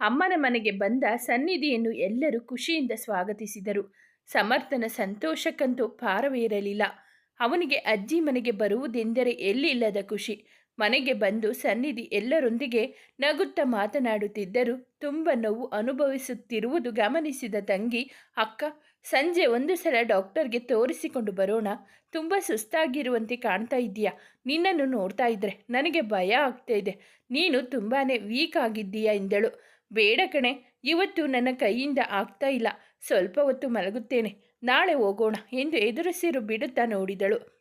ಅಮ್ಮನ ಮನೆಗೆ ಬಂದ ಸನ್ನಿಧಿಯನ್ನು ಎಲ್ಲರೂ ಖುಷಿಯಿಂದ ಸ್ವಾಗತಿಸಿದರು. ಸಮರ್ಥನ ಸಂತೋಷಕ್ಕಂತೂ ಪಾರವೇ ಇರಲಿಲ್ಲ ಅವನಿಗೆ ಅಜ್ಜಿ ಮನೆಗೆ ಬರುವುದೆಂದರೆ ಎಲ್ಲಿಲ್ಲದ ಖುಷಿ. ಮನೆಗೆ ಬಂದು ಸನ್ನಿಧಿ ಎಲ್ಲರೊಂದಿಗೆ ನಗುತ್ತಾ ಮಾತನಾಡುತ್ತಿದ್ದರು ತುಂಬ ನೋವು ಅನುಭವಿಸುತ್ತಿರುವುದು ಗಮನಿಸಿದ ತಂಗಿ, ಅಕ್ಕ, ಸಂಜೆ ಒಂದು ಸಲ ಡಾಕ್ಟರ್ಗೆ ತೋರಿಸಿಕೊಂಡು ಬರೋಣ. ತುಂಬ ಸುಸ್ತಾಗಿರುವಂತೆ ಕಾಣ್ತಾ ಇದೆಯಾ ನಿನ್ನನ್ನು ನೋಡ್ತಾ ಇದ್ರೆ ನನಗೆ ಭಯ ಆಗ್ತಾ ಇದೆ. ನೀನು ತುಂಬಾ ವೀಕ್ ಆಗಿದ್ದೀಯಾ? ಎಂದಳು. ಬೇಡ ಕಣೆ, ಇವತ್ತು ನನ್ನ ಕೈಯಿಂದ ಆಗ್ತಾ ಇಲ್ಲ. ಸ್ವಲ್ಪ ಹೊತ್ತು ಮಲಗುತ್ತೇನೆ. ನಾಳೆ ಹೋಗೋಣ ಎಂದು ಎದುರಿಸಿರು ಬಿಡುತ್ತಾ ನೋಡಿದಳು.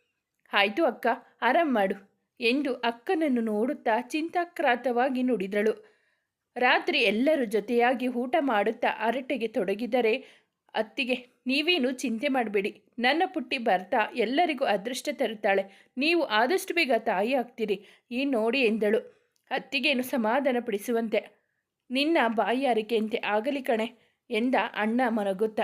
ಆಯಿತು ಅಕ್ಕ, ಆರಾಮ್ ಮಾಡು ಎಂದು ಅಕ್ಕನನ್ನು ನೋಡುತ್ತಾ ಚಿಂತಾಕ್ರಾತವಾಗಿ ನುಡಿದಳು. ರಾತ್ರಿ ಎಲ್ಲರೂ ಜೊತೆಯಾಗಿ ಊಟ ಮಾಡುತ್ತಾ ಅರಟೆಗೆ ತೊಡಗಿದರೆ, ಅತ್ತಿಗೆ, ನೀವೇನು ಚಿಂತೆ ಮಾಡಬೇಡಿ. ನನ್ನ ಪುಟ್ಟಿ ಬರ್ತಾ ಎಲ್ಲರಿಗೂ ಅದೃಷ್ಟ ತರುತ್ತಾಳೆ. ನೀವು ಆದಷ್ಟು ಬೇಗ ತಾಯಿ ಆಗ್ತೀರಿ. ಈ ನೋಡಿ ಎಂದಳು. ಅತ್ತಿಗೇನು ಸಮಾಧಾನಪಡಿಸುವಂತೆ. ನಿನ್ನ ಬಾಯಾರಿಕೆಯಂತೆ ಆಗಲಿ ಕಣೆ ಎಂದ ಅಣ್ಣ ಮನಗುತ್ತ.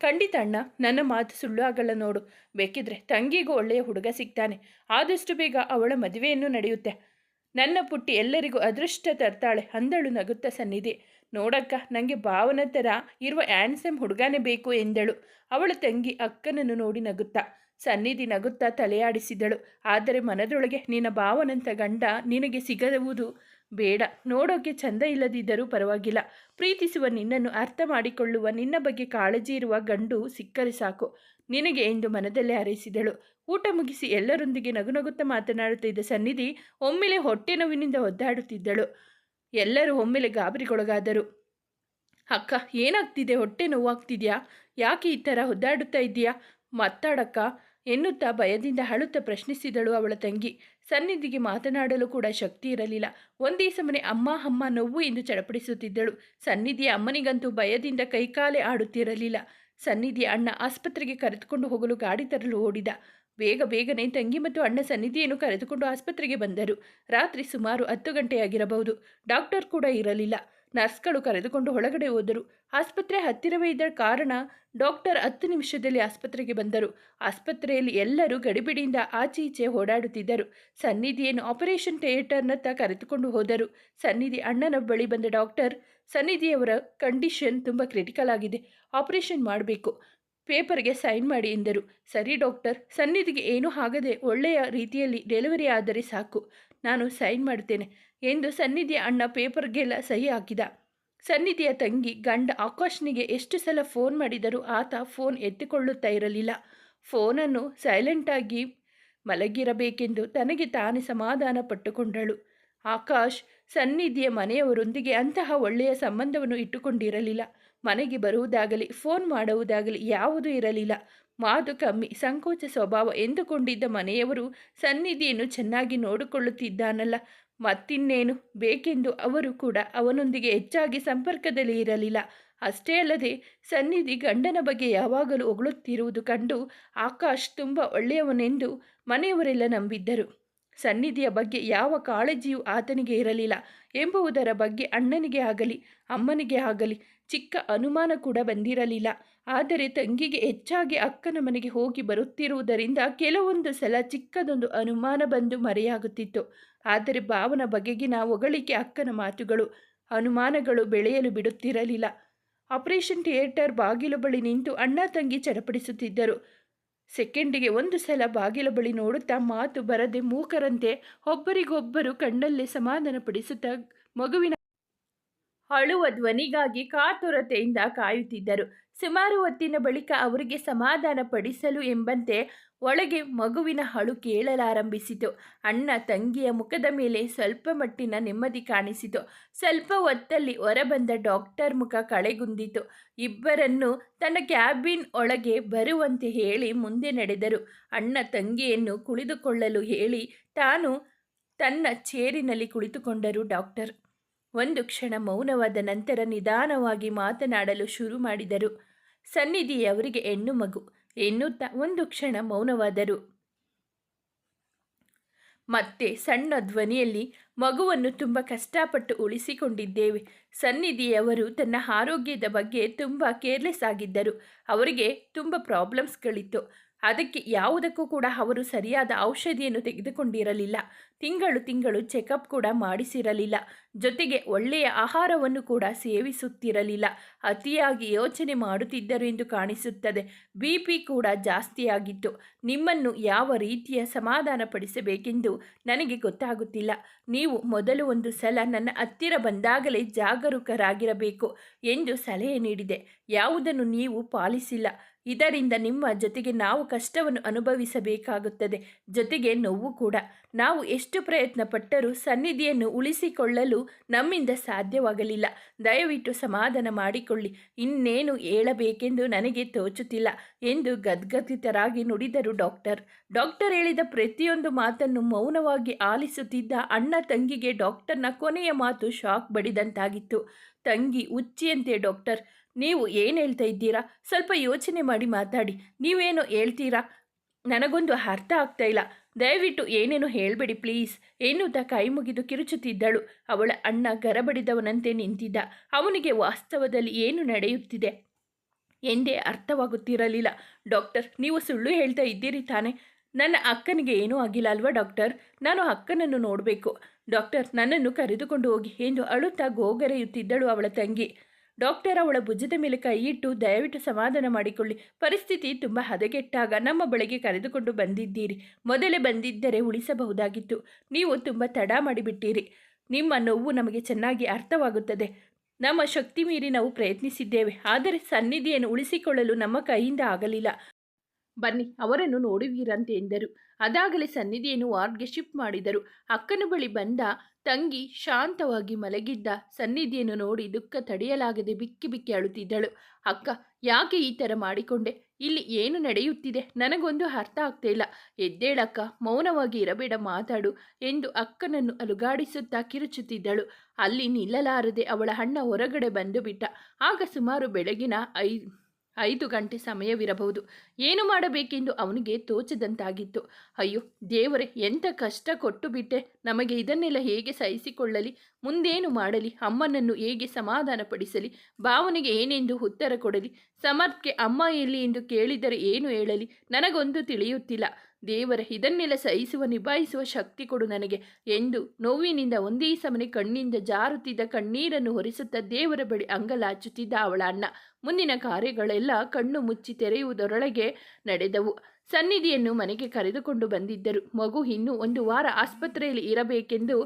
ಖಂಡಿತ ಅಣ್ಣ, ನನ್ನ ಮಾತು ಸುಳ್ಳು ಆಗಲ್ಲ ನೋಡು. ಬೇಕಿದ್ರೆ ತಂಗಿಗೂ ಒಳ್ಳೆಯ ಹುಡುಗ ಸಿಗ್ತಾನೆ. ಆದಷ್ಟು ಬೇಗ ಅವಳ ಮದುವೆಯನ್ನು ನಡೆಯುತ್ತೆ. ನನ್ನ ಪುಟ್ಟಿ ಎಲ್ಲರಿಗೂ ಅದೃಷ್ಟ ತರ್ತಾಳೆ ಅಂದಳು ನಗುತ್ತ ಸನ್ನಿಧಿ. ನೋಡಕ್ಕ ನನಗೆ ಭಾವನ ಥರ ಇರುವ ಆ್ಯನ್ಸಮ್ ಹುಡುಗನೇ ಬೇಕು ಎಂದಳು. ಅವಳ ತಂಗಿ ಅಕ್ಕನನ್ನು ನೋಡಿ ನಗುತ್ತಾ. ಸನ್ನಿಧಿ ನಗುತ್ತಾ ತಲೆಯಾಡಿಸಿದಳು. ಆದರೆ ಮನದೊಳಗೆ ನಿನ್ನ ಭಾವನಂತ ಗಂಡ ನಿನಗೆ ಸಿಗವುದು ಬೇಡ. ನೋಡೋಕೆ ಚಂದ ಇಲ್ಲದಿದ್ದರೂ ಪರವಾಗಿಲ್ಲ. ಪ್ರೀತಿಸುವ ನಿನ್ನನ್ನು ಅರ್ಥ ಮಾಡಿಕೊಳ್ಳುವ ನಿನ್ನ ಬಗ್ಗೆ ಕಾಳಜಿ ಇರುವ ಗಂಡು ಸಿಕ್ಕರೆ ಸಾಕು. ನಿನಗೆ ಎಂದು ಮನದಲ್ಲೇ ಹಾರೈಸಿದಳು. ಊಟ ಮುಗಿಸಿ ಎಲ್ಲರೊಂದಿಗೆ ನಗುನಗುತ್ತಾ ಮಾತನಾಡುತ್ತಿದ್ದ ಸನ್ನಿಧಿ ಒಮ್ಮೆಲೆ ಹೊಟ್ಟೆ ನೋವಿನಿಂದ ಒದ್ದಾಡುತ್ತಿದ್ದಳು. ಎಲ್ಲರೂ ಒಮ್ಮೆಲೆ ಗಾಬರಿಗೊಳಗಾದರು. ಅಕ್ಕ, ಏನಾಗ್ತಿದೆ? ಹೊಟ್ಟೆ ನೋವಾಗ್ತಿದ್ಯಾ? ಯಾಕೆ ಈ ಥರ ಒದ್ದಾಡುತ್ತಾ ಇದ್ದೀಯಾ? ಮತ್ತಾಡಕ್ಕ ಎನ್ನುತ್ತಾ ಭಯದಿಂದ ಹಳುತ್ತ ಪ್ರಶ್ನಿಸಿದಳು ಅವಳ ತಂಗಿ. ಸನ್ನಿಧಿಗೆ ಮಾತನಾಡಲು ಕೂಡ ಶಕ್ತಿ ಇರಲಿಲ್ಲ. ಒಂದೇ ಸಮನೆ ಅಮ್ಮ ಅಮ್ಮ ನೋವು ಎಂದು ಚಡಪಡಿಸುತ್ತಿದ್ದಳು. ಸನ್ನಿಧಿಯ ಅಮ್ಮನಿಗಂತೂ ಭಯದಿಂದ ಕೈಕಾಲೆ ಆಡುತ್ತಿರಲಿಲ್ಲ. ಸನ್ನಿಧಿಯ ಅಣ್ಣ ಆಸ್ಪತ್ರೆಗೆ ಕರೆದುಕೊಂಡು ಹೋಗಲು ಗಾಡಿ ತರಲು ಓಡಿದ. ಬೇಗ ಬೇಗನೆ ತಂಗಿ ಮತ್ತು ಅಣ್ಣ ಸನ್ನಿಧಿಯನ್ನು ಕರೆದುಕೊಂಡು ಆಸ್ಪತ್ರೆಗೆ ಬಂದರು. ರಾತ್ರಿ ಸುಮಾರು ಹತ್ತು ಗಂಟೆಯಾಗಿರಬಹುದು. ಡಾಕ್ಟರ್ ಕೂಡ ಇರಲಿಲ್ಲ. ನರ್ಸ್ಗಳು ಕರೆದುಕೊಂಡು ಒಳಗಡೆ ಹೋದರು. ಆಸ್ಪತ್ರೆ ಹತ್ತಿರವೇ ಇದ್ದ ಕಾರಣ ಡಾಕ್ಟರ್ ಹತ್ತು ನಿಮಿಷದಲ್ಲಿ ಆಸ್ಪತ್ರೆಗೆ ಬಂದರು. ಆಸ್ಪತ್ರೆಯಲ್ಲಿ ಎಲ್ಲರೂ ಗಡಿಬಿಡಿಯಿಂದ ಆಚೆ ಈಚೆ ಓಡಾಡುತ್ತಿದ್ದರು. ಸನ್ನಿಧಿಯನ್ನು ಆಪರೇಷನ್ ಥಿಯೇಟರ್ನತ್ತ ಕರೆದುಕೊಂಡು ಹೋದರು. ಸನ್ನಿಧಿ ಅಣ್ಣನ ಬಳಿ ಬಂದ ಡಾಕ್ಟರ್, ಸನ್ನಿಧಿಯವರ ಕಂಡೀಷನ್ ತುಂಬ ಕ್ರಿಟಿಕಲ್ ಆಗಿದೆ, ಆಪರೇಷನ್ ಮಾಡಬೇಕು, ಪೇಪರ್ಗೆ ಸೈನ್ ಮಾಡಿ ಎಂದರು. ಸರಿ ಡಾಕ್ಟರ್, ಸನ್ನಿಧಿಗೆ ಏನೂ ಆಗದೆ ಒಳ್ಳೆಯ ರೀತಿಯಲ್ಲಿ ಡೆಲಿವರಿ ಆದರೆ ಸಾಕು. ನಾನು ಸೈನ್ ಮಾಡ್ತೇನೆ ಎಂದು ಸನ್ನಿಧಿಯ ಅಣ್ಣ ಪೇಪರ್ಗೆಲ್ಲ ಸಹಿ ಹಾಕಿದ ಸನ್ನಿಧಿಯ ತಂಗಿ ಗಂಡ ಆಕಾಶ್ನಿಗೆ ಎಷ್ಟು ಸಲ ಫೋನ್ ಮಾಡಿದರೂ ಆತ ಫೋನ್ ಎತ್ತಿಕೊಳ್ಳುತ್ತಾ ಇರಲಿಲ್ಲ. ಫೋನನ್ನು ಸೈಲೆಂಟಾಗಿ ಮಲಗಿರಬೇಕೆಂದು ತನಗೆ ತಾನೇ ಸಮಾಧಾನ ಪಟ್ಟುಕೊಂಡಳು. ಆಕಾಶ್ ಸನ್ನಿಧಿಯ ಮನೆಯವರೊಂದಿಗೆ ಅಂತಹ ಒಳ್ಳೆಯ ಸಂಬಂಧವನ್ನು ಇಟ್ಟುಕೊಂಡಿರಲಿಲ್ಲ. ಮನೆಗೆ ಬರುವುದಾಗಲಿ, ಫೋನ್ ಮಾಡುವುದಾಗಲಿ ಯಾವುದೂ ಇರಲಿಲ್ಲ. ಮಾತು ಕಮ್ಮಿ ಸಂಕೋಚ ಸ್ವಭಾವ ಎಂದುಕೊಂಡಿದ್ದ ಮನೆಯವರು ಸನ್ನಿಧಿಯನ್ನು ಚೆನ್ನಾಗಿ ನೋಡಿಕೊಳ್ಳುತ್ತಿದ್ದಾನಲ್ಲ. ಮತ್ತಿನ್ನೇನು ಬೇಕೆಂದು ಅವರು ಕೂಡ ಅವನೊಂದಿಗೆ ಹೆಚ್ಚಾಗಿ ಸಂಪರ್ಕದಲ್ಲಿ ಇರಲಿಲ್ಲ. ಅಷ್ಟೇ ಅಲ್ಲದೆ ಸನ್ನಿಧಿ ಗಂಡನ ಬಗ್ಗೆ ಯಾವಾಗಲೂ ಹೊಗಳುತ್ತಿರುವುದು ಕಂಡು ಆಕಾಶ್ ತುಂಬ ಒಳ್ಳೆಯವನೆಂದು ಮನೆಯವರೆಲ್ಲ ನಂಬಿದ್ದರು. ಸನ್ನಿಧಿಯ ಬಗ್ಗೆ ಯಾವ ಕಾಳಜಿಯೂ ಆತನಿಗೆ ಇರಲಿಲ್ಲ. ಎಂಬುವುದರ ಬಗ್ಗೆ ಅಣ್ಣನಿಗೆ ಆಗಲಿ, ಅಮ್ಮನಿಗೆ ಆಗಲಿ ಚಿಕ್ಕ ಅನುಮಾನ ಕೂಡ ಬಂದಿರಲಿಲ್ಲ. ಆದರೆ ತಂಗಿಗೆ ಹೆಚ್ಚಾಗಿ ಅಕ್ಕನ ಮನೆಗೆ ಹೋಗಿ ಬರುತ್ತಿರುವುದರಿಂದ ಕೆಲವೊಂದು ಸಲ ಚಿಕ್ಕದೊಂದು ಅನುಮಾನ ಬಂದು ಮರೆಯಾಗುತ್ತಿತ್ತು. ಆದರೆ ಭಾವನ ಬಗೆಗಿನ ಹೊಗಳಿಕೆ ಅಕ್ಕನ ಮಾತುಗಳು, ಅನುಮಾನಗಳು ಬೆಳೆಯಲು ಬಿಡುತ್ತಿರಲಿಲ್ಲ. ಆಪರೇಷನ್ ಥಿಯೇಟರ್ ಬಾಗಿಲು ಬಳಿ ನಿಂತು ಅಣ್ಣ ತಂಗಿ ಚಡಪಡಿಸುತ್ತಿದ್ದರು. ಸೆಕೆಂಡಿಗೆ ಒಂದು ಸಲ ಬಾಗಿಲ ಬಳಿ ನೋಡುತ್ತಾ ಮಾತು ಬರದೆ ಮೂಕರಂತೆ ಒಬ್ಬರಿಗೊಬ್ಬರು ಕಣ್ಣಲ್ಲೇ ಸಮಾಧಾನಪಡಿಸುತ್ತಾ ಮಗುವಿನ ಅಳುವ ಧ್ವನಿಗಾಗಿ ಕಾತುರತೆಯಿಂದ ಕಾಯುತ್ತಿದ್ದರು. ಸುಮಾರು ಹೊತ್ತಿನ ಬಳಿಕ ಅವರಿಗೆ ಸಮಾಧಾನ ಪಡಿಸಲು ಎಂಬಂತೆ ಒಳಗೆ ಮಗುವಿನ ಹಳು ಕೇಳಲಾರಂಭಿಸಿತು. ಅಣ್ಣ ತಂಗಿಯ ಮುಖದ ಮೇಲೆ ಸ್ವಲ್ಪ ಮಟ್ಟಿನ ನೆಮ್ಮದಿ ಕಾಣಿಸಿತು. ಸ್ವಲ್ಪ ಹೊತ್ತಲ್ಲಿ ಹೊರಬಂದ ಡಾಕ್ಟರ್ ಮುಖ ಕಳೆಗುಂದಿತು. ಇಬ್ಬರನ್ನು ತನ್ನ ಕ್ಯಾಬಿನ್ ಒಳಗೆ ಬರುವಂತೆ ಹೇಳಿ ಮುಂದೆ ನಡೆದರು. ಅಣ್ಣ ತಂಗಿಯನ್ನು ಕುಳಿತುಕೊಳ್ಳಲು ಹೇಳಿ ತಾನು ತನ್ನ ಚೇರಿನಲ್ಲಿ ಕುಳಿತುಕೊಂಡರು ಡಾಕ್ಟರ್. ಒಂದು ಕ್ಷಣ ಮೌನವಾದ ನಂತರ ನಿಧಾನವಾಗಿ ಮಾತನಾಡಲು ಶುರು ಮಾಡಿದರು. ಸನ್ನಿಧಿ ಅವರಿಗೆ ಹೆಣ್ಣು ಮಗು. ಎನ್ನುತ್ತಾ ಒಂದು ಕ್ಷಣ ಮೌನವಾದರು. ಮತ್ತೆ ಸಣ್ಣ ಧ್ವನಿಯಲ್ಲಿ, ಮಗುವನ್ನು ತುಂಬ ಕಷ್ಟಪಟ್ಟು ಉಳಿಸಿಕೊಂಡಿದ್ದೇವೆ. ಸನ್ನಿಧಿಯವರು ತನ್ನ ಆರೋಗ್ಯದ ಬಗ್ಗೆ ತುಂಬ ಕೇರ್ಲೆಸ್ ಆಗಿದ್ದರು. ಅವರಿಗೆ ತುಂಬ ಪ್ರಾಬ್ಲಮ್ಸ್ಗಳಿತ್ತು ಅದಕ್ಕೆ ಯಾವುದಕ್ಕೂ ಕೂಡ ಅವರು ಸರಿಯಾದ ಔಷಧಿಯನ್ನು ತೆಗೆದುಕೊಂಡಿರಲಿಲ್ಲ. ತಿಂಗಳು ತಿಂಗಳು ಚೆಕಪ್ ಕೂಡ ಮಾಡಿಸಿರಲಿಲ್ಲ. ಜೊತೆಗೆ ಒಳ್ಳೆಯ ಆಹಾರವನ್ನು ಕೂಡ ಸೇವಿಸುತ್ತಿರಲಿಲ್ಲ. ಅತಿಯಾಗಿ ಯೋಚನೆ ಮಾಡುತ್ತಿದ್ದರು ಎಂದು ಕಾಣಿಸುತ್ತದೆ. ಬಿ ಪಿ ಕೂಡ ಜಾಸ್ತಿಯಾಗಿತ್ತು. ನಿಮ್ಮನ್ನು ಯಾವ ರೀತಿಯ ಸಮಾಧಾನಪಡಿಸಬೇಕೆಂದು ನನಗೆ ಗೊತ್ತಾಗುತ್ತಿಲ್ಲ. ನೀವು ಮೊದಲು ಒಂದು ಸಲ ನನ್ನ ಹತ್ತಿರ ಬಂದಾಗಲೇ ಜಾಗರೂಕರಾಗಿರಬೇಕು ಎಂದು ಸಲಹೆ ನೀಡಿದೆ. ಯಾವುದನ್ನು ನೀವು ಪಾಲಿಸಿಲ್ಲ. ಇದರಿಂದ ನಿಮ್ಮ ಜೊತೆಗೆ ನಾವು ಕಷ್ಟವನ್ನು ಅನುಭವಿಸಬೇಕಾಗುತ್ತದೆ. ಜೊತೆಗೆ ನೋವು ಕೂಡ. ನಾವು ಎಷ್ಟು ಪ್ರಯತ್ನ ಪಟ್ಟರೂ ಸನ್ನಿಧಿಯನ್ನು ಉಳಿಸಿಕೊಳ್ಳಲು ನಮ್ಮಿಂದ ಸಾಧ್ಯವಾಗಲಿಲ್ಲ. ದಯವಿಟ್ಟು ಸಮಾಧಾನ ಮಾಡಿಕೊಳ್ಳಿ. ಇನ್ನೇನು ಹೇಳಬೇಕೆಂದು ನನಗೆ ತೋಚುತ್ತಿಲ್ಲ ಎಂದು ಗದ್ಗದಿತರಾಗಿ ನುಡಿದರು ಡಾಕ್ಟರ್. ಡಾಕ್ಟರ್ ಹೇಳಿದ ಪ್ರತಿಯೊಂದು ಮಾತನ್ನು ಮೌನವಾಗಿ ಆಲಿಸುತ್ತಿದ್ದ ಅಣ್ಣ ತಂಗಿಗೆ ಡಾಕ್ಟರ್ನ ಕೊನೆಯ ಮಾತು ಶಾಕ್ ಬಡಿದಂತಾಗಿತ್ತು. ತಂಗಿ ಉಚ್ಚಿಯಂತೆ ಡಾಕ್ಟರ್. ನೀವು ಏನು ಹೇಳ್ತಾ ಇದ್ದೀರಾ? ಸ್ವಲ್ಪ ಯೋಚನೆ ಮಾಡಿ ಮಾತಾಡಿ. ನೀವೇನು ಹೇಳ್ತೀರಾ? ನನಗೊಂದು ಅರ್ಥ ಆಗ್ತಾ ಇಲ್ಲ. ದಯವಿಟ್ಟು ಏನೇನು ಹೇಳಬೇಡಿ ಪ್ಲೀಸ್. ಎನ್ನುತ್ತಾ ಕೈ ಮುಗಿದು ಕಿರುಚುತ್ತಿದ್ದಳು. ಅವಳ ಅಣ್ಣ ಗರಬಡಿದವನಂತೆ ನಿಂತಿದ್ದ. ಅವನಿಗೆ ವಾಸ್ತವದಲ್ಲಿ ಏನು ನಡೆಯುತ್ತಿದೆ? ಎಂದೇ ಅರ್ಥವಾಗುತ್ತಿರಲಿಲ್ಲ. ಡಾಕ್ಟರ್, ನೀವು ಸುಳ್ಳು ಹೇಳ್ತಾ ಇದ್ದೀರಿ ತಾನೆ. ನನ್ನ ಅಕ್ಕನಿಗೆ ಏನೂ ಆಗಿಲ್ಲ ಅಲ್ವಾ ಡಾಕ್ಟರ್? ನಾನು ಅಕ್ಕನನ್ನು ನೋಡಬೇಕು. ಡಾಕ್ಟರ್, ನನ್ನನ್ನು ಕರೆದುಕೊಂಡು ಹೋಗಿ ಎಂದು ಅಳುತ್ತಾ ಗೋಗರೆಯುತ್ತಿದ್ದಳು ಅವಳ ತಂಗಿ. ಡಾಕ್ಟರ್ ಅವಳ ಭುಜದ ಮೇಲೆ ಕೈಯಿಟ್ಟು ದಯವಿಟ್ಟು ಸಮಾಧಾನ ಮಾಡಿಕೊಳ್ಳಿ. ಪರಿಸ್ಥಿತಿ ತುಂಬ ಹದಗೆಟ್ಟಾಗ ನಮ್ಮ ಬಳಿಗೆ ಕರೆದುಕೊಂಡು ಬಂದಿದ್ದೀರಿ. ಮೊದಲೇ ಬಂದಿದ್ದರೆ ಉಳಿಸಬಹುದಾಗಿತ್ತು. ನೀವು ತುಂಬ ತಡ ಮಾಡಿಬಿಟ್ಟಿರಿ. ನಿಮ್ಮ ನೋವು ನಮಗೆ ಚೆನ್ನಾಗಿ ಅರ್ಥವಾಗುತ್ತದೆ. ನಮ್ಮ ಶಕ್ತಿ ಮೀರಿ ನಾವು ಪ್ರಯತ್ನಿಸಿದ್ದೇವೆ. ಆದರೆ ಸನ್ನಿಧಿಯನ್ನು ಉಳಿಸಿಕೊಳ್ಳಲು ನಮ್ಮ ಕೈಯಿಂದ ಆಗಲಿಲ್ಲ. ಬನ್ನಿ, ಅವರನ್ನು ನೋಡುವೀರಂತೆ ಎಂದರು. ಅದಾಗಲೇ ಸನ್ನಿಧಿಯನ್ನು ವಾರ್ಡ್ಗೆ ಶಿಫ್ಟ್ ಮಾಡಿದರು. ಅಕ್ಕನ ಬಳಿ ಬಂದ ತಂಗಿ ಶಾಂತವಾಗಿ ಮಲಗಿದ್ದ ಸನ್ನಿಧಿಯನ್ನು ನೋಡಿ ದುಃಖ ತಡೆಯಲಾಗದೆ ಬಿಕ್ಕಿ ಬಿಕ್ಕಿ ಅಳುತ್ತಿದ್ದಳು. ಅಕ್ಕ, ಯಾಕೆ ಈ ಥರ ಮಾಡಿಕೊಂಡೆ? ಇಲ್ಲಿ ಏನು ನಡೆಯುತ್ತಿದೆ? ನನಗೊಂದು ಅರ್ಥ ಆಗ್ತಾ ಇಲ್ಲ. ಎದ್ದೇಳಕ್ಕ, ಮೌನವಾಗಿ ಇರಬೇಡ, ಮಾತಾಡು ಎಂದು ಅಕ್ಕನನ್ನು ಅಲುಗಾಡಿಸುತ್ತಾ ಕಿರುಚುತ್ತಿದ್ದಳು. ಅಲ್ಲಿ ನಿಲ್ಲಲಾರದೆ ಅವಳ ಅಣ್ಣ ಹೊರಗಡೆ ಬಂದು ಬಿಟ್ಟ. ಆಗ ಸುಮಾರು ಬೆಳಗಿನ ಐ ಐದು ಗಂಟೆ ಸಮಯವಿರಬಹುದು. ಏನು ಮಾಡಬೇಕೆಂದು ಅವನಿಗೆ ತೋಚದಂತಾಗಿತ್ತು. ಅಯ್ಯೋ, ದೇವರೇ, ಎಂಥ ಕಷ್ಟ ಕೊಟ್ಟು ಬಿಟ್ಟೆ. ನಮಗೆ ಇದನ್ನೆಲ್ಲ ಹೇಗೆ ಸಹಿಸಿಕೊಳ್ಳಲಿ? ಮುಂದೇನು ಮಾಡಲಿ? ಅಮ್ಮನನ್ನು ಹೇಗೆ ಸಮಾಧಾನಪಡಿಸಲಿ? ಭಾವನೆಗೆ ಏನೆಂದು ಉತ್ತರ ಕೊಡಲಿ? ಸಮರ್ಥ್ಗೆ ಅಮ್ಮ ಎಲ್ಲಿ ಎಂದು ಕೇಳಿದರೆ ಏನು ಹೇಳಲಿ? ನನಗೊಂದು ತಿಳಿಯುತ್ತಿಲ್ಲ. ದೇವರ ಇದನ್ನೆಲ್ಲ ಸಹಿಸುವ, ನಿಭಾಯಿಸುವ ಶಕ್ತಿ ಕೊಡು ನನಗೆ ಎಂದು ನೋವಿನಿಂದ ಒಂದೇ ಸಮನೆ ಕಣ್ಣಿಂದ ಜಾರುತ್ತಿದ್ದ ಕಣ್ಣೀರನ್ನು ಹೊರಿಸುತ್ತಾ ದೇವರ ಬಳಿ ಅಂಗಲಾಚುತ್ತಿದ್ದ ಅವಳ ಅಣ್ಣ. ಮುಂದಿನ ಕಾರ್ಯಗಳೆಲ್ಲ ಕಣ್ಣು ಮುಚ್ಚಿ ತೆರೆಯುವುದರೊಳಗೆ ನಡೆದವು. ಸನ್ನಿಧಿಯನ್ನು ಮನೆಗೆ ಕರೆದುಕೊಂಡು ಬಂದಿದ್ದರು. ಮಗು ಇನ್ನೂ ಒಂದು ವಾರ ಆಸ್ಪತ್ರೆಯಲ್ಲಿ ಇರಬೇಕೆಂದು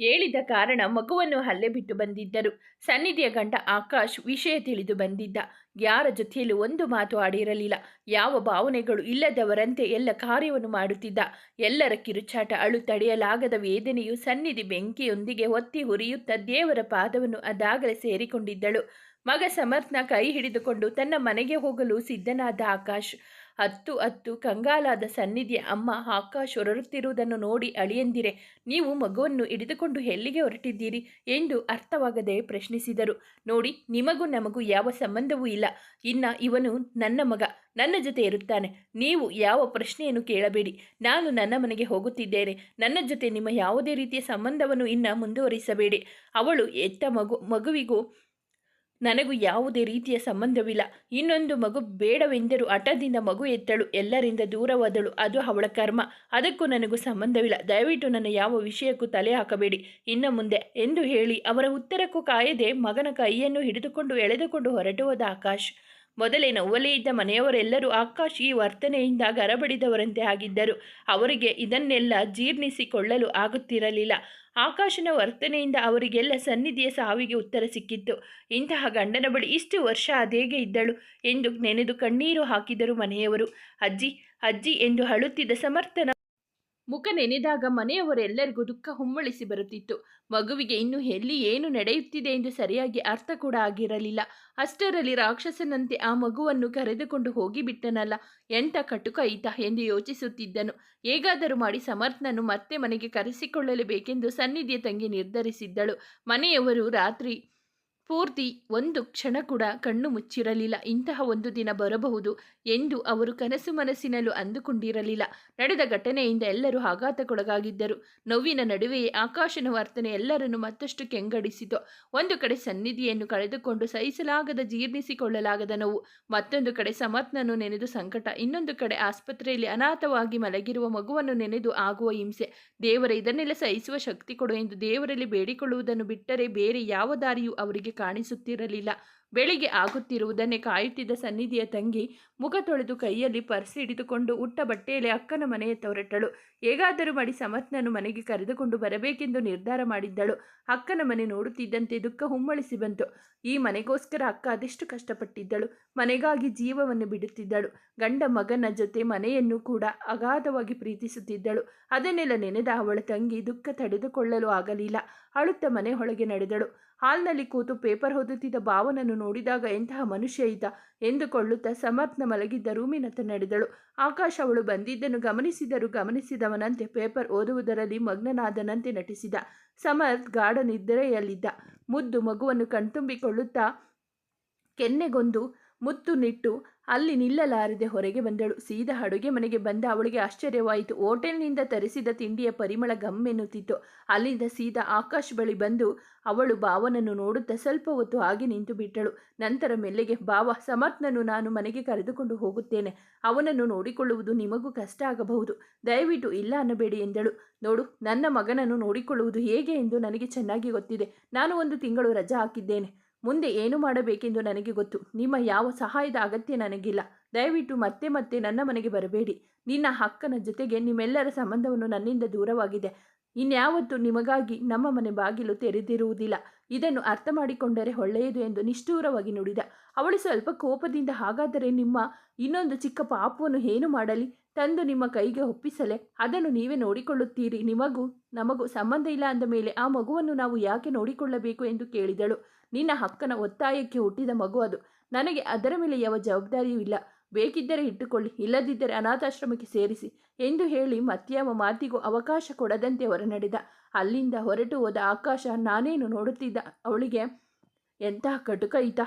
ಹೇಳಿದ ಕಾರಣ ಮಗುವನ್ನು ಹಲ್ಲೆ ಬಿಟ್ಟು ಬಂದಿದ್ದರು. ಸನ್ನಿಧಿಯ ಗಂಡ ಆಕಾಶ್ ವಿಷಯ ತಿಳಿದು ಬಂದಿದ್ದ. ಯಾರ ಜೊತೆಯಲ್ಲೂ ಒಂದು ಮಾತು ಆಡಿರಲಿಲ್ಲ. ಯಾವ ಭಾವನೆಗಳು ಇಲ್ಲದವರಂತೆ ಎಲ್ಲ ಕಾರ್ಯವನ್ನು ಮಾಡುತ್ತಿದ್ದ. ಎಲ್ಲರ ಕಿರುಚಾಟ ಅಳು ತಡೆಯಲಾಗದ ವೇದನೆಯು ಸನ್ನಿಧಿ ಬೆಂಕಿಯೊಂದಿಗೆ ಒತ್ತಿ ಹುರಿಯುತ್ತಾ ದೇವರ ಪಾದವನ್ನು ಅದಾಗಲೇ ಸೇರಿಕೊಂಡಿದ್ದಳು. ಮಗ ಸಮರ್ಥನ ಕೈ ಹಿಡಿದುಕೊಂಡು ತನ್ನ ಮನೆಗೆ ಹೋಗಲು ಸಿದ್ಧನಾದ ಆಕಾಶ್ ಹತ್ತು ಹತ್ತು ಕಂಗಾಲಾದ ಸನ್ನಿಧಿಯ ಅಮ್ಮ ಆಕಾಶ್ ಹೊರಡುತ್ತಿರುವುದನ್ನು ನೋಡಿ ಅಳಿಯಂದಿರೆ, ನೀವು ಮಗುವನ್ನು ಹಿಡಿದುಕೊಂಡು ಎಲ್ಲಿಗೆ ಹೊರಟಿದ್ದೀರಿ ಎಂದು ಅರ್ಥವಾಗದೆ ಪ್ರಶ್ನಿಸಿದರು. ನೋಡಿ, ನಿಮಗೂ ನಮಗೂ ಯಾವ ಸಂಬಂಧವೂ ಇಲ್ಲ. ಇನ್ನ ಇವನು ನನ್ನ ಮಗ, ನನ್ನ ಜೊತೆ ಇರುತ್ತಾನೆ. ನೀವು ಯಾವ ಪ್ರಶ್ನೆಯನ್ನು ಕೇಳಬೇಡಿ. ನಾನು ನನ್ನ ಮನೆಗೆ ಹೋಗುತ್ತಿದ್ದೇನೆ. ನನ್ನ ಜೊತೆ ನಿಮ್ಮ ಯಾವುದೇ ರೀತಿಯ ಸಂಬಂಧವನ್ನು ಇನ್ನ ಮುಂದುವರಿಸಬೇಡಿ. ಅವಳು ಎತ್ತ ಮಗು, ಮಗುವಿಗೂ ನನಗೂ ಯಾವುದೇ ರೀತಿಯ ಸಂಬಂಧವಿಲ್ಲ. ಇನ್ನೊಂದು ಮಗು ಬೇಡವೆಂದರೂ ಹಠದಿಂದ ಮಗು ಎತ್ತಳು. ಎಲ್ಲರಿಂದ ದೂರವಾದಳು. ಅದು ಅವಳ ಕರ್ಮ. ಅದಕ್ಕೂ ನನಗೂ ಸಂಬಂಧವಿಲ್ಲ. ದಯವಿಟ್ಟು ನನ್ನ ಯಾವ ವಿಷಯಕ್ಕೂ ತಲೆ ಹಾಕಬೇಡಿ. ಇನ್ನು ಮುಂದೆ ಎಂದು ಹೇಳಿ ಅವರ ಉತ್ತರಕ್ಕೂ ಕಾಯದೆ ಮಗನ ಕೈಯನ್ನು ಹಿಡಿದುಕೊಂಡು ಎಳೆದುಕೊಂಡು ಹೊರಟು ಹೋದ ಆಕಾಶ್. ಮೊದಲೇ ನೋವಲೇ ಇದ್ದ ಮನೆಯವರೆಲ್ಲರೂ ಆಕಾಶ್ ಈ ವರ್ತನೆಯಿಂದ ಗರಬಡಿದವರಂತೆ ಆಗಿದ್ದರು. ಅವರಿಗೆ ಇದನ್ನೆಲ್ಲ ಜೀರ್ಣಿಸಿಕೊಳ್ಳಲು ಆಗುತ್ತಿರಲಿಲ್ಲ. ಆಕಾಶನ ವರ್ತನೆಯಿಂದ ಅವರಿಗೆಲ್ಲ ಸನ್ನಿಧಿಯ ಸಾವಿಗೆ ಉತ್ತರ ಸಿಕ್ಕಿತ್ತು. ಇಂತಹ ಗಂಡನ ಬಳಿ ಇಷ್ಟು ವರ್ಷ ಅದೇಗೆ ಇದ್ದಳು ಎಂದು ನೆನೆದು ಕಣ್ಣೀರು ಹಾಕಿದರು ಮನೆಯವರು. ಅಜ್ಜಿ ಅಜ್ಜಿ ಎಂದು ಹಳುತ್ತಿದ್ದ ಸಮರ್ಥನ ಮುಖ ನೆನೆದಾಗ ಮನೆಯವರೆಲ್ಲರಿಗೂ ದುಃಖ ಹುಮ್ಮಳಿಸಿ ಬರುತ್ತಿತ್ತು. ಮಗುವಿಗೆ ಇನ್ನು ಎಲ್ಲಿ ಏನು ನಡೆಯುತ್ತಿದೆ ಎಂದು ಸರಿಯಾಗಿ ಅರ್ಥ ಕೂಡ ಆಗಿರಲಿಲ್ಲ. ಅಷ್ಟರಲ್ಲಿ ರಾಕ್ಷಸನಂತೆ ಆ ಮಗುವನ್ನು ಕರೆದುಕೊಂಡು ಹೋಗಿಬಿಟ್ಟನಲ್ಲ. ಎಂಥ ಕಟುಕ ಈತ ಎಂದು ಯೋಚಿಸುತ್ತಿದ್ದನು. ಹೇಗಾದರೂ ಮಾಡಿ ಸಮರ್ಥನನ್ನು ಮತ್ತೆ ಮನೆಗೆ ಕರೆಸಿಕೊಳ್ಳಲೇಬೇಕೆಂದು ಸನ್ನಿಧಿಯ ತಂಗಿ ನಿರ್ಧರಿಸಿದ್ದಳು. ಮನೆಯವರು ರಾತ್ರಿ ಪೂರ್ತಿ ಒಂದು ಕ್ಷಣ ಕೂಡ ಕಣ್ಣು ಮುಚ್ಚಿರಲಿಲ್ಲ. ಇಂತಹ ಒಂದು ದಿನ ಬರಬಹುದು ಎಂದು ಅವರು ಕನಸು ಮನಸ್ಸಿನಲ್ಲೂ ಅಂದುಕೊಂಡಿರಲಿಲ್ಲ. ನಡೆದ ಘಟನೆಯಿಂದ ಎಲ್ಲರೂ ಆಘಾತಕ್ಕೊಳಗಾಗಿದ್ದರು. ನೋವಿನ ನಡುವೆಯೇ ಆಕಾಶನ ವರ್ತನೆ ಎಲ್ಲರನ್ನು ಮತ್ತಷ್ಟು ಕೆಂಗಡಿಸಿತು. ಒಂದು ಕಡೆ ಸನ್ನಿಧಿಯನ್ನು ಕಳೆದುಕೊಂಡು ಸಹಿಸಲಾಗದ ಜೀರ್ಣಿಸಿಕೊಳ್ಳಲಾಗದ ನೋವು, ಮತ್ತೊಂದು ಕಡೆ ಸಮರ್ಥನನ್ನು ನೆನೆದು ಸಂಕಟ, ಇನ್ನೊಂದು ಕಡೆ ಆಸ್ಪತ್ರೆಯಲ್ಲಿ ಅನಾಥವಾಗಿ ಮಲಗಿರುವ ಮಗುವನ್ನು ನೆನೆದು ಆಗುವ ಹಿಂಸೆ. ದೇವರ, ಇದನ್ನೆಲ್ಲ ಸಹಿಸುವ ಶಕ್ತಿ ಕೊಡು ಎಂದು ದೇವರಲ್ಲಿ ಬೇಡಿಕೊಳ್ಳುವುದನ್ನು ಬಿಟ್ಟರೆ ಬೇರೆ ಯಾವ ದಾರಿಯೂ ಅವರಿಗೆ ಕಾಣಿಸುತ್ತಿರಲಿಲ್ಲ. ಬೆಳಿಗ್ಗೆ ಆಗುತ್ತಿರುವುದನ್ನೇ ಕಾಯುತ್ತಿದ್ದ ಸನ್ನಿಧಿಯ ತಂಗಿ ಮುಖ ತೊಳೆದು ಕೈಯಲ್ಲಿ ಪರ್ಸಿ ಹಿಡಿದುಕೊಂಡು ಉಟ್ಟ ಬಟ್ಟೆಯಲ್ಲಿ ಅಕ್ಕನ ಮನೆಯತ್ತ ಹೊರಟಳು ಹೇಗಾದರೂ ಮಾಡಿ ಸಮರ್ಥನನ್ನು ಮನೆಗೆ ಕರೆದುಕೊಂಡು ಬರಬೇಕೆಂದು ನಿರ್ಧಾರ ಮಾಡಿದ್ದಳು. ಅಕ್ಕನ ಮನೆ ನೋಡುತ್ತಿದ್ದಂತೆ ದುಃಖ ಹುಮ್ಮಳಿಸಿ ಬಂತು. ಈ ಮನೆಗೋಸ್ಕರ ಅಕ್ಕ ಅದೆಷ್ಟು ಕಷ್ಟಪಟ್ಟಿದ್ದಳು. ಮನೆಗಾಗಿ ಜೀವವನ್ನು ಬಿಡುತ್ತಿದ್ದಳು. ಗಂಡ ಮಗನ ಜೊತೆ ಮನೆಯನ್ನು ಕೂಡ ಅಗಾಧವಾಗಿ ಪ್ರೀತಿಸುತ್ತಿದ್ದಳು. ಅದನ್ನೆಲ್ಲ ನೆನೆದ ಅವಳ ತಂಗಿ ದುಃಖ ತಡೆದುಕೊಳ್ಳಲು ಆಗಲಿಲ್ಲ. ಅಳುತ್ತ ಮನೆ ಒಳಗೆ ನಡೆದಳು. ಹಾಲ್ನಲ್ಲಿ ಕೂತು ಪೇಪರ್ ಓದುತ್ತಿದ್ದ ಭಾವನನ್ನು ನೋಡಿದಾಗ ಎಂತಹ ಮನುಷ್ಯ ಇದ್ದ ಎಂದುಕೊಳ್ಳುತ್ತಾ ಸಮರ್ಥನ ಮಲಗಿದ್ದ ರೂಮಿನತ್ತ ನಡೆದಳು. ಆಕಾಶ ಅವಳು ಬಂದಿದ್ದನ್ನು ಗಮನಿಸಿದರೂ ಗಮನಿಸಿದವನಂತೆ ಪೇಪರ್ ಓದುವುದರಲ್ಲಿ ಮಗ್ನನಾದನಂತೆ ನಟಿಸಿದ. ಸಮರ್ಥ್ ಗಾಢ ನಿದ್ರೆಯಲ್ಲಿದ್ದ. ಮುದ್ದು ಮಗುವನ್ನು ಕಣ್ತುಂಬಿಕೊಳ್ಳುತ್ತಾ ಕೆನ್ನೆಗೊಂದು ಮುತ್ತು ನಿಟ್ಟು ಅಲ್ಲಿ ನಿಲ್ಲಲಾರದೆ ಹೊರಗೆ ಬಂದಳು. ಸೀದಾ ಅಡುಗೆ ಮನೆಗೆ ಬಂದ ಅವಳಿಗೆ ಆಶ್ಚರ್ಯವಾಯಿತು. ಹೋಟೆಲ್ನಿಂದ ತರಿಸಿದ ತಿಂಡಿಯ ಪರಿಮಳ ಗಮ್ಮೆನ್ನುತ್ತಿತ್ತು. ಅಲ್ಲಿಂದ ಸೀದಾ ಆಕಾಶ್ ಬಳಿ ಬಂದು ಅವಳು ಭಾವನನ್ನು ನೋಡುತ್ತಾ ಸ್ವಲ್ಪ ಹೊತ್ತು ಹಾಗೆ ನಿಂತು ಬಿಟ್ಟಳು. ನಂತರ ಮೆಲ್ಲೆಗೆ, ಭಾವ, ಸಮರ್ಥನನ್ನು ನಾನು ಮನೆಗೆ ಕರೆದುಕೊಂಡು ಹೋಗುತ್ತೇನೆ. ಅವನನ್ನು ನೋಡಿಕೊಳ್ಳುವುದು ನಿಮಗೂ ಕಷ್ಟ ಆಗಬಹುದು. ದಯವಿಟ್ಟು ಇಲ್ಲ ಅನ್ನಬೇಡಿ ಎಂದಳು. ನೋಡು, ನನ್ನ ಮಗನನ್ನು ನೋಡಿಕೊಳ್ಳುವುದು ಹೇಗೆ ಎಂದು ನನಗೆ ಚೆನ್ನಾಗಿ ಗೊತ್ತಿದೆ. ನಾನು ಒಂದು ತಿಂಗಳು ರಜಾ ಹಾಕಿದ್ದೇನೆ. ಮುಂದೆ ಏನು ಮಾಡಬೇಕೆಂದು ನನಗೆ ಗೊತ್ತು. ನಿಮ್ಮ ಯಾವ ಸಹಾಯದ ಅಗತ್ಯ ನನಗಿಲ್ಲ. ದಯವಿಟ್ಟು ಮತ್ತೆ ಮತ್ತೆ ನನ್ನ ಮನೆಗೆ ಬರಬೇಡಿ. ನಿನ್ನ ಹಕ್ಕನ ಜೊತೆಗೆ ನಿಮ್ಮೆಲ್ಲರ ಸಂಬಂಧವನ್ನು ನನ್ನಿಂದ ದೂರವಾಗಿದೆ. ಇನ್ಯಾವತ್ತೂ ನಿಮಗಾಗಿ ನಮ್ಮ ಮನೆ ಬಾಗಿಲು ತೆರೆದಿರುವುದಿಲ್ಲ. ಇದನ್ನು ಅರ್ಥ ಮಾಡಿಕೊಂಡರೆ ಒಳ್ಳೆಯದು ಎಂದು ನಿಷ್ಠೂರವಾಗಿ ನುಡಿದ. ಅವಳು ಸ್ವಲ್ಪ ಕೋಪದಿಂದ ಹಾಗಾದರೆ ನಿಮ್ಮ ಇನ್ನೊಂದು ಚಿಕ್ಕ ಪಾಪವನ್ನು ಏನು ಮಾಡಲಿ? ತಂದು ನಿಮ್ಮ ಕೈಗೆ ಒಪ್ಪಿಸಲೆ? ಅದನ್ನು ನೀವೇ ನೋಡಿಕೊಳ್ಳುತ್ತೀರಿ. ನಿಮಗೂ ನಮಗೂ ಸಂಬಂಧ ಇಲ್ಲ ಅಂದ ಮೇಲೆ ಆ ಮಗುವನ್ನು ನಾವು ಯಾಕೆ ನೋಡಿಕೊಳ್ಳಬೇಕು ಎಂದು ಕೇಳಿದಳು. ನಿನ್ನ ಹಕ್ಕನ ಒತ್ತಾಯಕ್ಕೆ ಹುಟ್ಟಿದ ಮಗು ಅದು. ನನಗೆ ಅದರ ಮೇಲೆ ಯಾವ ಜವಾಬ್ದಾರಿಯೂ ಇಲ್ಲ. ಬೇಕಿದ್ದರೆ ಇಟ್ಟುಕೊಳ್ಳಿ, ಇಲ್ಲದಿದ್ದರೆ ಅನಾಥಾಶ್ರಮಕ್ಕೆ ಸೇರಿಸಿ ಎಂದು ಹೇಳಿ ಮತ್ಯಾವ ಮಾತಿಗೂ ಅವಕಾಶ ಕೊಡದಂತೆ ಹೊರನಡೆದ. ಅಲ್ಲಿಂದ ಹೊರಟು ಹೋದ ಆಕಾಶ ನಾನೇನು ನೋಡುತ್ತಿದ್ದ? ಅವಳಿಗೆ ಎಂತಹ ಕಟುಕ ಈತ.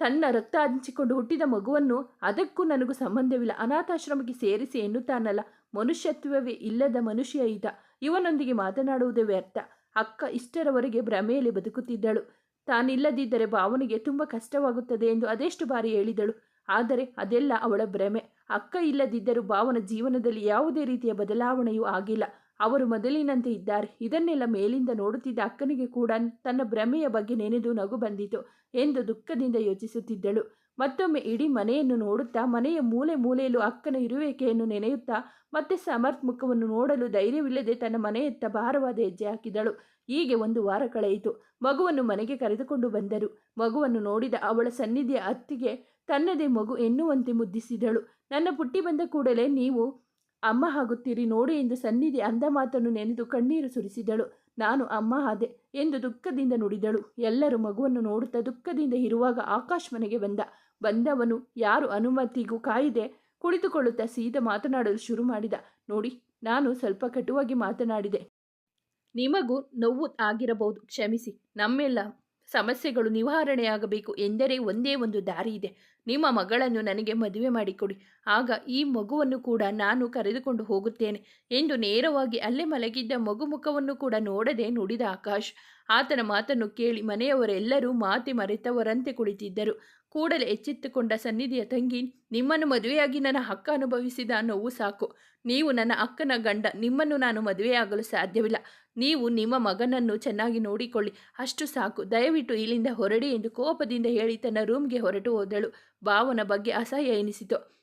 ತನ್ನ ರಕ್ತ ಹಂಚಿಕೊಂಡು ಹುಟ್ಟಿದ ಮಗುವನ್ನು ಅದಕ್ಕೂ ನನಗೂ ಸಂಬಂಧವಿಲ್ಲ. ಅನಾಥಾಶ್ರಮಕ್ಕೆ ಸೇರಿಸಿ ಎನ್ನುತ್ತಾನಲ್ಲ, ಮನುಷ್ಯತ್ವವೇ ಇಲ್ಲದ ಮನುಷ್ಯ ಈತ. ಇವನೊಂದಿಗೆ ಮಾತನಾಡುವುದೇ ವ್ಯರ್ಥ. ಅಕ್ಕ ಇಷ್ಟರವರೆಗೆ ಭ್ರಮೆಯಲ್ಲಿ ಬದುಕುತ್ತಿದ್ದಳು. ತಾನಿಲ್ಲದಿದ್ದರೆ ಭಾವನಿಗೆ ತುಂಬ ಕಷ್ಟವಾಗುತ್ತದೆ ಎಂದು ಅದೆಷ್ಟು ಬಾರಿ ಹೇಳಿದಳು. ಆದರೆ ಅದೆಲ್ಲ ಅವಳ ಭ್ರಮೆ. ಅಕ್ಕ ಇಲ್ಲದಿದ್ದರೂ ಭಾವನ ಜೀವನದಲ್ಲಿ ಯಾವುದೇ ರೀತಿಯ ಬದಲಾವಣೆಯೂ ಆಗಿಲ್ಲ. ಅವರು ಮೊದಲಿನಂತೆ ಇದ್ದಾರೆ. ಇದನ್ನೆಲ್ಲ ಮೇಲಿಂದ ನೋಡುತ್ತಿದ್ದ ಅಕ್ಕನಿಗೆ ಕೂಡ ತನ್ನ ಭ್ರಮೆಯ ಬಗ್ಗೆ ನೆನೆದು ನಗು ಬಂದಿತು ಎಂದು ದುಃಖದಿಂದ ಯೋಚಿಸುತ್ತಿದ್ದಳು. ಮತ್ತೊಮ್ಮೆ ಇಡೀ ಮನೆಯನ್ನು ನೋಡುತ್ತಾ ಮನೆಯ ಮೂಲೆ ಮೂಲೆಯಲ್ಲೂ ಅಕ್ಕನ ಇರುವಿಕೆಯನ್ನು ನೆನೆಯುತ್ತಾ ಮತ್ತೆ ಸಮರ್ಥ್ ಮುಖವನ್ನು ನೋಡಲು ಧೈರ್ಯವಿಲ್ಲದೆ ತನ್ನ ಮನೆಯತ್ತ ಭಾರವಾದ ಹೆಜ್ಜೆ ಹಾಕಿದಳು. ಹೀಗೆ ಒಂದು ವಾರ ಕಳೆಯಿತು. ಮಗುವನ್ನು ಮನೆಗೆ ಕರೆದುಕೊಂಡು ಬಂದರು. ಮಗುವನ್ನು ನೋಡಿದ ಅವಳ ಸನ್ನಿಧಿಯ ಅತ್ತಿಗೆ ತನ್ನದೇ ಮಗು ಎನ್ನುವಂತೆ ಮುದ್ದಿಸಿದಳು. ನನ್ನ ಪುಟ್ಟಿ ಬಂದ ಕೂಡಲೇ ನೀವು ಅಮ್ಮ ಆಗುತ್ತೀರಿ, ನೋಡಿ ಎಂದು ಸನ್ನಿಧಿ ಅಂದ ಮಾತನ್ನು ನೆನೆದು ಕಣ್ಣೀರು ಸುರಿಸಿದಳು. ನಾನು ಅಮ್ಮ ಆದೆ ಎಂದು ದುಃಖದಿಂದ ನುಡಿದಳು. ಎಲ್ಲರೂ ಮಗುವನ್ನು ನೋಡುತ್ತಾ ದುಃಖದಿಂದ ಇರುವಾಗ ಆಕಾಶ್ ಮನೆಗೆ ಬಂದ. ಬಂದವನು ಯಾರು ಅನುಮತಿಗೂ ಕಾಯಿದೆ ಕುಳಿತುಕೊಳ್ಳುತ್ತಾ ಸೀದಾ ಮಾತನಾಡಲು ಶುರು ಮಾಡಿದ. ನೋಡಿ, ನಾನು ಸ್ವಲ್ಪ ಕಟುವಾಗಿ ಮಾತನಾಡಿದೆ. ನಿಮಗೂ ನೋವು ಆಗಿರಬಹುದು. ಕ್ಷಮಿಸಿ, ನಮ್ಮೆಲ್ಲ ಸಮಸ್ಯೆಗಳು ನಿವಾರಣೆಯಾಗಬೇಕು ಎಂದರೆ ಒಂದೇ ಒಂದು ದಾರಿ ಇದೆ. ನಿಮ್ಮ ಮಗಳನ್ನು ನನಗೆ ಮದುವೆ ಮಾಡಿಕೊಡಿ. ಆಗ ಈ ಮಗುವನ್ನು ಕೂಡ ನಾನು ಕರೆದುಕೊಂಡು ಹೋಗುತ್ತೇನೆ ಎಂದು ನೇರವಾಗಿ ಅಲ್ಲೇ ಮಲಗಿದ್ದ ಮಗು ಮುಖವನ್ನು ಕೂಡ ನೋಡದೆ ನುಡಿದ ಆಕಾಶ್. ಆತನ ಮಾತನ್ನು ಕೇಳಿ ಮನೆಯವರೆಲ್ಲರೂ ಮಾತಿ ಮರೆತವರಂತೆ ಕುಳಿತಿದ್ದರು. ಕೂಡಲೇ ಎಚ್ಚೆತ್ತುಕೊಂಡ ಸನ್ನಿಧಿಯ ತಂಗಿ, ನಿಮ್ಮನ್ನು ಮದುವೆಯಾಗಿ ನನ್ನ ಹಕ್ಕ ಅನುಭವಿಸಿದ ಅನ್ನೋವು ಸಾಕು. ನೀವು ನನ್ನ ಅಕ್ಕನ ಗಂಡ, ನಿಮ್ಮನ್ನು ನಾನು ಮದುವೆಯಾಗಲು ಸಾಧ್ಯವಿಲ್ಲ. ನೀವು ನಿಮ್ಮ ಮಗನನ್ನು ಚೆನ್ನಾಗಿ ನೋಡಿಕೊಳ್ಳಿ. ಅಷ್ಟು ಸಾಕು. ದಯವಿಟ್ಟು ಇಲ್ಲಿಂದ ಹೊರಡಿ ಎಂದು ಕೋಪದಿಂದ ಹೇಳಿ ತನ್ನ ರೂಮ್ಗೆ ಹೊರಟು ಹೋದಳು. ಭಾವನ ಬಗ್ಗೆ ಅಸಹ್ಯ ಎನಿಸಿತು.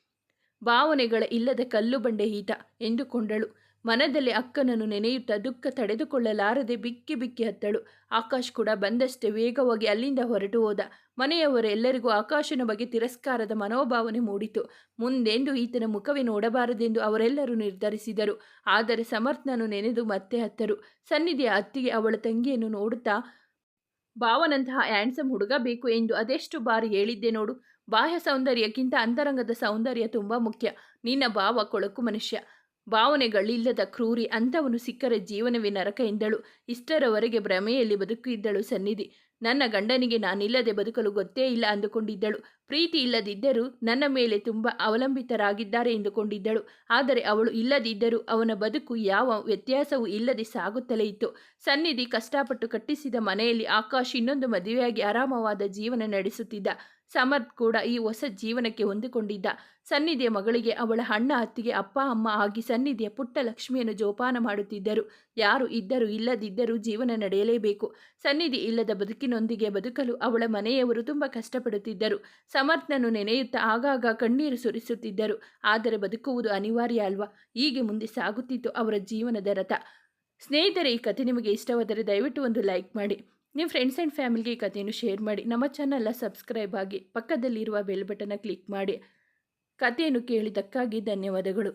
ಭಾವನೆಗಳ ಇಲ್ಲದ ಕಲ್ಲು ಬಂಡೆ ಈತ ಎಂದುಕೊಂಡಳು. ಮನದಲ್ಲಿ ಅಕ್ಕನನ್ನು ನೆನೆಯುತ್ತಾ ದುಃಖ ತಡೆದುಕೊಳ್ಳಲಾರದೆ ಬಿಕ್ಕಿ ಬಿಕ್ಕಿ ಹತ್ತಳು. ಆಕಾಶ್ ಕೂಡ ಬಂದಷ್ಟೇ ವೇಗವಾಗಿ ಅಲ್ಲಿಂದ ಹೊರಟು ಹೋದ. ಮನೆಯವರೆಲ್ಲರಿಗೂ ಆಕಾಶನ ಬಗ್ಗೆ ತಿರಸ್ಕಾರದ ಮನೋಭಾವನೆ ಮೂಡಿತು. ಮುಂದೆಂದು ಈತನ ಮುಖವೇ ನೋಡಬಾರದೆಂದು ಅವರೆಲ್ಲರೂ ನಿರ್ಧರಿಸಿದರು. ಆದರೆ ಸಮರ್ಥನನ್ನು ನೆನೆದು ಮತ್ತೆ ಹತ್ತರು. ಸನ್ನಿಧಿಯ ಅತ್ತಿಗೆ ಅವಳ ತಂಗಿಯನ್ನು ನೋಡುತ್ತಾ, ಭಾವನಂತಹ ಹ್ಯಾಂಡ್ಸಮ್ ಹುಡುಗ ಬೇಕು ಎಂದು ಅದೆಷ್ಟು ಬಾರಿ ಹೇಳಿದ್ದೆ ನೋಡು. ಬಾಹ್ಯ ಸೌಂದರ್ಯಕ್ಕಿಂತ ಅಂತರಂಗದ ಸೌಂದರ್ಯ ತುಂಬ ಮುಖ್ಯ. ನಿನ್ನ ಭಾವ ಕೊಳಕು ಮನುಷ್ಯ. ಭಾವನೆಗಳಿಲ್ಲದ ಕ್ರೂರಿ ಅಂಥವನು ಸಿಕ್ಕರೆ ಜೀವನವೇ ನರಕ ಎಂದಳು. ಇಷ್ಟರವರೆಗೆ ಭ್ರಮೆಯಲ್ಲಿ ಬದುಕಿದ್ದಳು ಸನ್ನಿಧಿ. ನನ್ನ ಗಂಡನಿಗೆ ನಾನಿಲ್ಲದೆ ಬದುಕಲು ಗೊತ್ತೇ ಇಲ್ಲ ಅಂದುಕೊಂಡಿದ್ದಳು. ಪ್ರೀತಿ ಇಲ್ಲದಿದ್ದರೂ ನನ್ನ ಮೇಲೆ ತುಂಬ ಅವಲಂಬಿತರಾಗಿದ್ದಾರೆ ಎಂದುಕೊಂಡಿದ್ದಳು. ಆದರೆ ಅವಳು ಇಲ್ಲದಿದ್ದರೂ ಅವನ ಬದುಕು ಯಾವ ವ್ಯತ್ಯಾಸವೂ ಇಲ್ಲದೆ ಸಾಗುತ್ತಲೇ ಇತ್ತು. ಸನ್ನಿಧಿ ಕಷ್ಟಪಟ್ಟು ಕಟ್ಟಿಸಿದ ಮನೆಯಲ್ಲಿ ಆಕಾಶ್ ಇನ್ನೊಂದು ಮದುವೆಯಾಗಿ ಆರಾಮವಾದ ಜೀವನ ನಡೆಸುತ್ತಿದ್ದ. ಸಮರ್ಥ್ ಕೂಡ ಈ ಹೊಸ ಜೀವನಕ್ಕೆ ಹೊಂದಿಕೊಂಡಿದ್ದ. ಸನ್ನಿಧಿಯ ಮಗಳಿಗೆ ಅವಳ ಅಣ್ಣ ಅತ್ತಿಗೆ ಅಪ್ಪ, ಅಮ್ಮ ಆಗಿ ಸನ್ನಿಧಿಯ ಪುಟ್ಟ ಲಕ್ಷ್ಮಿಯನ್ನು ಜೋಪಾನ ಮಾಡುತ್ತಿದ್ದರು. ಯಾರು ಇದ್ದರೂ ಇಲ್ಲದಿದ್ದರೂ ಜೀವನ ನಡೆಯಲೇಬೇಕು. ಸನ್ನಿಧಿ ಇಲ್ಲದ ಬದುಕಿನೊಂದಿಗೆ ಬದುಕಲು ಅವಳ ಮನೆಯವರು ತುಂಬ ಕಷ್ಟಪಡುತ್ತಿದ್ದರು. ಸಮರ್ಥನನ್ನು ನೆನೆಯುತ್ತಾ ಆಗಾಗ ಕಣ್ಣೀರು ಸುರಿಸುತ್ತಿದ್ದರು. ಆದರೆ ಬದುಕುವುದು ಅನಿವಾರ್ಯ ಅಲ್ವಾ? ಹೀಗೆ ಮುಂದೆ ಸಾಗುತ್ತಿತ್ತು ಅವರ ಜೀವನದ ರಥ. ಸ್ನೇಹಿತರೆ, ಈ ಕಥೆ ನಿಮಗೆ ಇಷ್ಟವಾದರೆ ದಯವಿಟ್ಟು ಒಂದು ಲೈಕ್ ಮಾಡಿ. ನಿಮ್ಮ ಫ್ರೆಂಡ್ಸ್ ಆ್ಯಂಡ್ ಫ್ಯಾಮಿಲಿಗೆ ಈ ಕಥೆಯನ್ನು ಶೇರ್ ಮಾಡಿ. ನಮ್ಮ ಚಾನಲ್ನ ಸಬ್ಸ್ಕ್ರೈಬ್ ಆಗಿ ಪಕ್ಕದಲ್ಲಿರುವ ಬೆಲ್ ಬಟನ್ನ ಕ್ಲಿಕ್ ಮಾಡಿ. ಕಥೆಯನ್ನು ಕೇಳಿದ್ದಕ್ಕಾಗಿ ಧನ್ಯವಾದಗಳು.